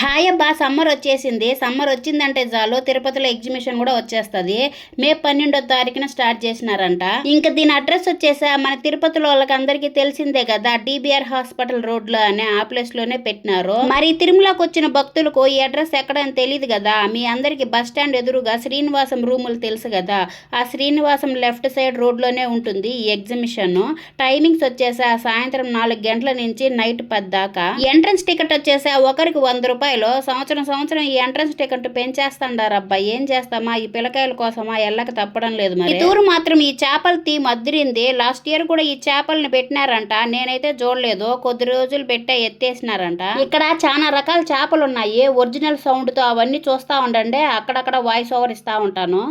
Hi అబ్బా summer వచ్చేసింది. Summer వచ్చిందంటే చాలు. తిరుపతిలో ఎగ్జిబిషన్ కూడా వచ్చేస్తుంది. మే పన్నెండో తారీఖున స్టార్ట్ చేసినారంట. ఇంకా దీని అడ్రస్ వచ్చేసా మన తిరుపతిలో వాళ్ళకి అందరికీ తెలిసిందే కదా డిబిఆర్ హాస్పిటల్ రోడ్లో అనే ఆ ప్లేస్లోనే పెట్టినారు. మరి తిరుమలకి వచ్చిన భక్తులకు ఈ అడ్రస్ ఎక్కడని తెలియదు కదా. మీ అందరికి బస్ స్టాండ్ ఎదురుగా శ్రీనివాసం రూములు తెలుసు కదా. ఆ శ్రీనివాసం లెఫ్ట్ సైడ్ రోడ్లోనే ఉంటుంది ఈ ఎగ్జిబిషన్. టైమింగ్స్ వచ్చేసా సాయంత్రం నాలుగు గంటల నుంచి నైట్ పది దాకా. ఎంట్రన్స్ టికెట్ వచ్చేసా ఒకరికి వంద రూపాయలు సంవత్సరం సంవత్సరం ఈ ఎంట్రన్స్ టికెట్ పెంచేస్తాండారు అబ్బా ఏం చేస్తామా? ఈ పిల్లకాయల కోసమా? ఎల్లక తప్పడం లేదు మరి. ఈ టూర్ మాత్రం ఈ చేపల థీమ్ అదిరింది లాస్ట్ ఇయర్ కూడా ఈ చేపల్ని పెట్టినారంట. నేనైతే చూడలేదు. కొద్ది రోజులు పెట్టే ఎత్తేసినారంట. ఇక్కడ చాలా రకాల చేపలు ఉన్నాయి ఒరిజినల్ సౌండ్తో అవన్నీ చూస్తా ఉండండి. అక్కడక్కడ వాయిస్ ఓవర్ ఇస్తా ఉంటాను.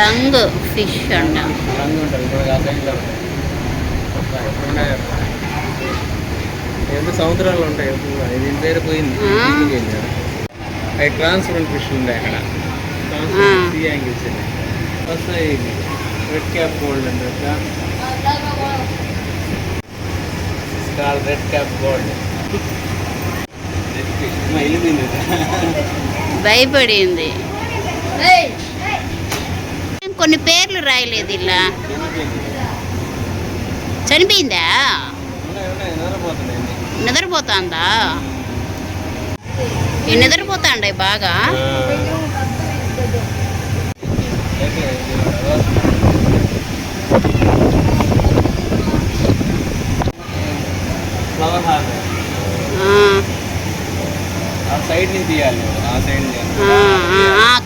లంగ్ ఫిష్ అంట రంగు ఉంటుంది ఇప్పుడు ఆ సైజులో ఉంటాయి ఉన్నాయి. ఎంత సంవత్సరాలు ఉంటాయి ఇది పేరు పోయింది. అవి ట్రాన్స్పరెంట్ ఫిష్ ఉంది అక్కడ. ఆ. సీ యాంగిల్స్ వస్తాయి రెడ్ క్యాప్ గోల్డ్ అంటే కాల్ రెడ్ క్యాప్ గోల్డ్ భయపడింది. కొన్ని పేర్లు రాయలేదు ఇలా. చనిపోయిందా? నిద్రపోతాందా? నిద్రపోతాండే బాగా?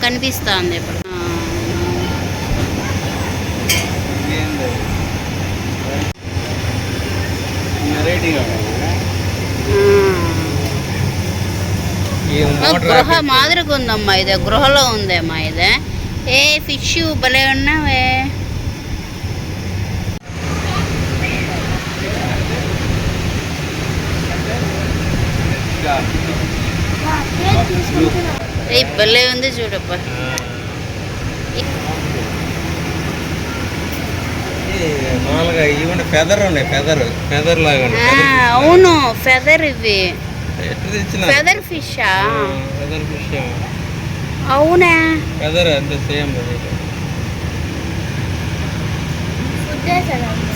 కనిపిస్తాంది ఇప్పుడు. రేటింగ్ ఆ. ఆ, గృహ మాదిరిగా ఉందమ్మా ఇది గృహలో ఉందేమ్మా ఇది. ఏ ఫిష్ భలే ఉన్నావే. ఏ భలే ఉంది చూడప్ప మామూలుగా ఇవి ఫెదర్ ఉన్నాయి ఫెదర్ ఫెదర్ లాగా అవును ఫెదర్ ఇవి. ఎట్లా తెచ్చిన ఫెదర్ ఫిషా ఫెదర్ ఫిష్ అవునా? ఫెదర్ అంత సేమ్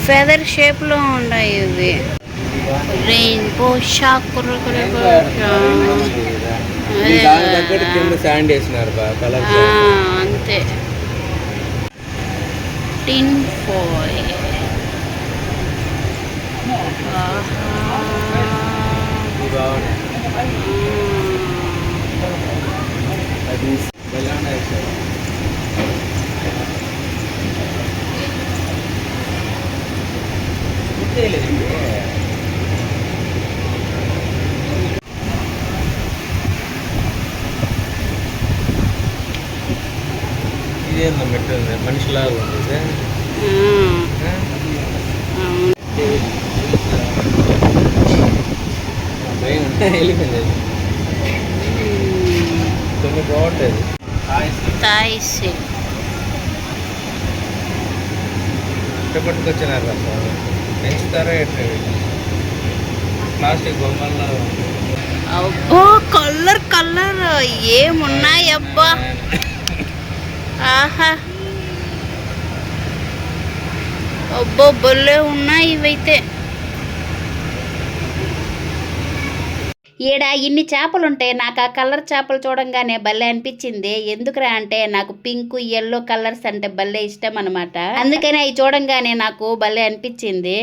ఫెదర్ షేప్లో ఉన్నాయి ఇవి. రెయిన్బో షాక్ శాండ్ వేసినారు అంతే. టిన్ ఫాయ్ అది ఎలా ఉన్నాయి సార్ ఇదేందో మెట్టు మనిషిలాగా ఉంది ఇది. ఆ? భయం వెళ్ళిపోయింది కొన్ని బాగుంటుంది తాయిస్ పట్టుకొచ్చినారు అసలు పెంచుతారా ఎట్లా ప్లాస్టిక్ బొమ్మల్లో అబ్బో కలర్ కలర్. ఏమున్నాయి అబ్బా? ఆహా. అబ్బో బొల్లే ఉన్నాయి ఇవైతే. ఈడ ఇన్ని చేపలుంటే నాకు ఆ కలర్ చేపలు చూడంగానే భలే అనిపించింది. ఎందుకురా అంటే నాకు పింక్ ఎల్లో కలర్స్ అంటే భలే ఇష్టం అనమాట అందుకని అవి చూడంగానే నాకు భలే అనిపించింది.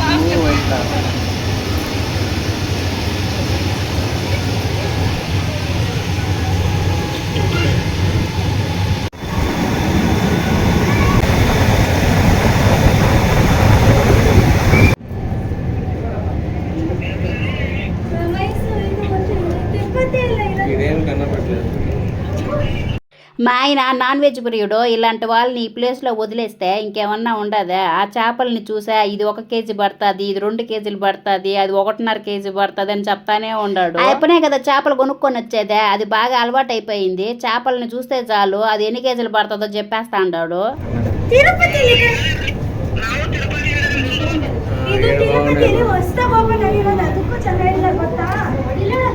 Thank you. మా ఆయన నాన్ వెజ్ ప్రియుడు ఇలాంటి వాళ్ళని ఈ ప్లేస్లో వదిలేస్తే ఇంకేమన్నా ఉండదా? ఆ చేపల్ని చూసా ఇది ఒక కేజీ పడుతుంది ఇది రెండు కేజీలు పడుతుంది అది ఒకటిన్నర కేజీ పడుతుంది అని చెప్తానే ఉన్నాడు అయిపోయినాయి కదా చేపలు కొనుక్కొని వచ్చేదే అది బాగా అలవాటు అయిపోయింది చేపల్ని చూస్తే చాలు అది ఎన్ని కేజీలు పడుతుందో చెప్పేస్తా ఉన్నాడు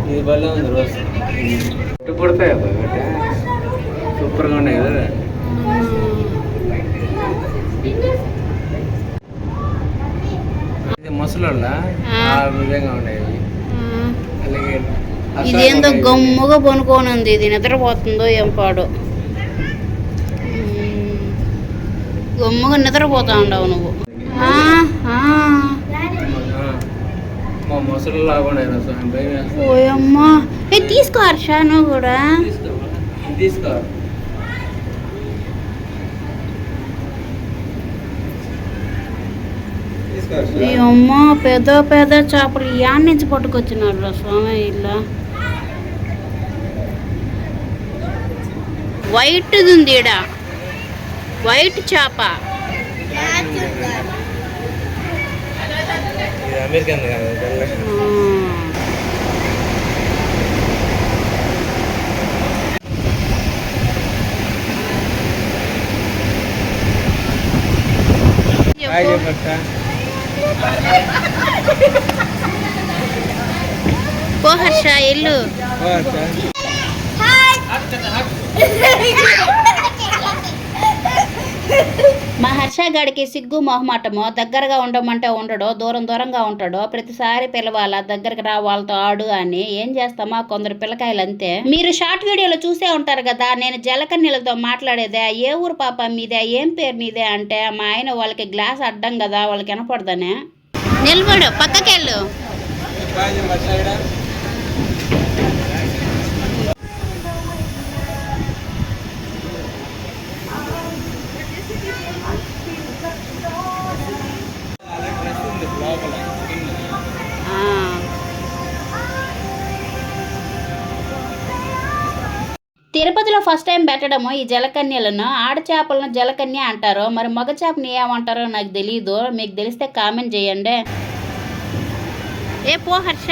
ఇది బలం ఉంది రోజు. పుడతాయి సూపర్గా ఉన్నాయి కదా. ఇది ముసలోళ్ళ? ఆ. విధంగా ఉన్నాయి ఇవి. అలాగే అసలు ఇదేందో. గమ్ముగా పనుకొని ఉంది ఇది నిద్రపోతుందో ఏం పాడు. మ్మ్. గమ్ముగా నిద్రపోతా ఉండవు నువ్వు. ఓయమ్మా. తీసుకో హర్ష నువ్వు కూడా తీసుకో తీసుకో ఈ అమ్మ పెద్ద పెద్ద చేపలు యాడ్ నుంచి పట్టుకొచ్చినారు రా స్వామి ఇలా? వైట్ ఉంది ఈడ. వైట్ చేప. అమెరికన్ పో హర్ష ఇల్లు ఓ. మా హర్ష గాడికి సిగ్గు మొహమాటము. దగ్గరగా ఉండమంటే ఉండడు దూరం దూరంగా ఉంటాడు. ప్రతిసారి పిలవాలా దగ్గరికి రా వాళ్ళతో ఆడు అని. ఏం చేస్తామా? కొందరు పిల్లకాయలు అంతే మీరు షార్ట్ వీడియోలో చూసే ఉంటారు కదా నేను జలకన్యలతో మాట్లాడేదే ఏ ఊరు పాప మీదే ఏం పేరు నీదే అంటే మా ఆయన వాళ్ళకి గ్లాస్ అడ్డం కదా వాళ్ళకి వినపడదనే. నిలబడు పక్కకెళ్ళు. తిరుపతిలో ఫస్ట్ టైం పెట్టడము ఈ జలకన్యలను. ఆడచేపలను జలకన్య అంటారు మరి మగ చేపని ఏమంటారో నాకు తెలియదు మీకు తెలిస్తే కామెంట్ చేయండి. ఏ పో హర్ష.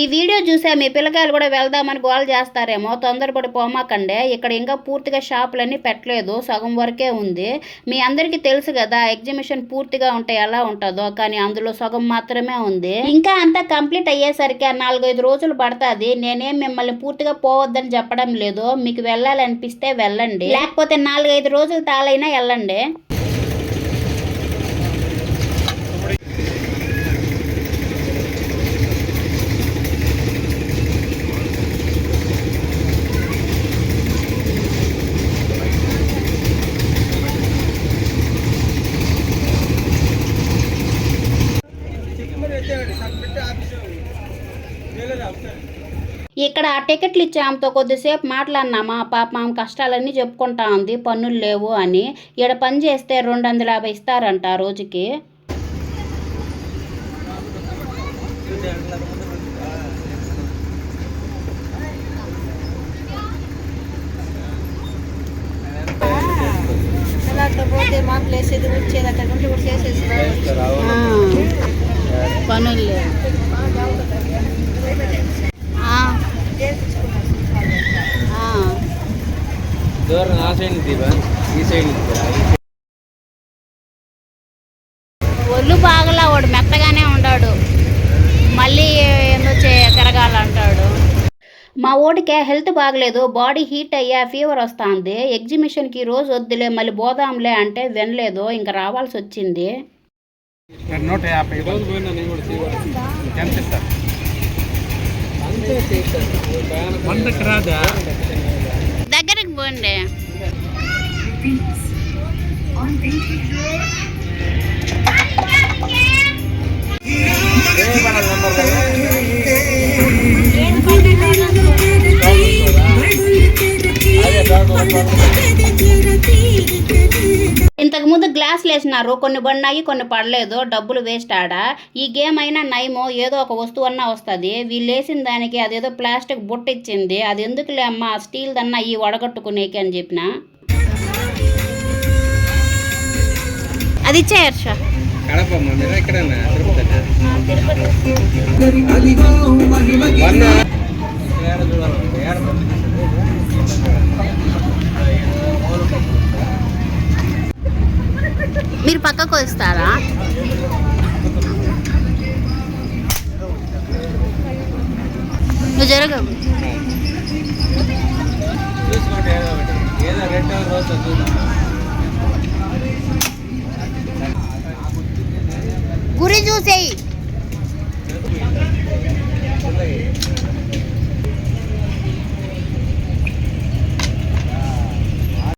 ఈ వీడియో చూసే మీ పిల్లకాయలు కూడా వెళ్దామని గోల్ చేస్తారేమో. తొందరపడి పోమాకండే. ఇక్కడ ఇంకా పూర్తిగా షాపులన్నీ పెట్టలేదు. సగం వరకే ఉంది. మీ అందరికీ తెలుసు కదా ఎగ్జిబిషన్ పూర్తిగా ఉంటే ఎలా ఉంటుందో కానీ అందులో సగం మాత్రమే ఉంది. ఇంకా అంతా కంప్లీట్ అయ్యేసరికి ఆ నాలుగైదు రోజులు పడుతుంది. నేనేం మిమ్మల్ని పూర్తిగా పోవద్దని చెప్పడం లేదు. మీకు వెళ్ళాలనిపిస్తే వెళ్ళండి. లేకపోతే నాలుగైదు రోజులు తాలైనా వెళ్ళండి. ఇక్కడ ఆ టికెట్లు ఇచ్చే ఆమెతో కొద్దిసేపు మాట్లాడినామా పాప ఆమె కష్టాలన్నీ చెప్పుకుంటా ఉంది పన్నులు లేవు అని. ఇక్కడ పని చేస్తే రెండు వందల యాభై ఇస్తారంట రోజుకి. పోతే మాటలు వేసేది వచ్చేది ఉంటే కూడా చేసేసి. పనులు లేవు. ఆ, ఆ. దూరం ఆ సైడ్ ఈ. ఒళ్ళు బాగలా వాడు మెత్తగానే ఉన్నాడు మళ్ళీ ఏందో చే తిరగాలంటాడు మా ఓడికే హెల్త్ బాగలేదు బాడీ హీట్ అయ్యా ఫీవర్ వస్తుంది. ఎగ్జిబిషన్కి రోజు వద్దులే మళ్ళీ పోదాంలే అంటే వినలేదు ఇంకా రావాల్సి వచ్చింది. నూట యాభై ఎంత ఇస్తారు వందకి రాదా దగ్గరికి పోండి ఏం గ్లాసులు వేసినారు. కొన్ని పడినాయి కొన్ని పడలేదు. డబ్బులు వేస్ట్ ఆడ. ఈ గేమ్ అయినా నయమో ఏదో ఒక వస్తువు అన్నా వస్తుంది. వీళ్ళు వేసిన దానికి అదేదో ప్లాస్టిక్ బుట్ట ఇచ్చింది. అది ఎందుకులే అమ్మా స్టీల్ దన్నా ఈ వడగట్టుకునేకి అని చెప్పిన. అది ఇచ్చే హర్ష. మీరు పక్కకు వస్తారా? గురి చూసేయి.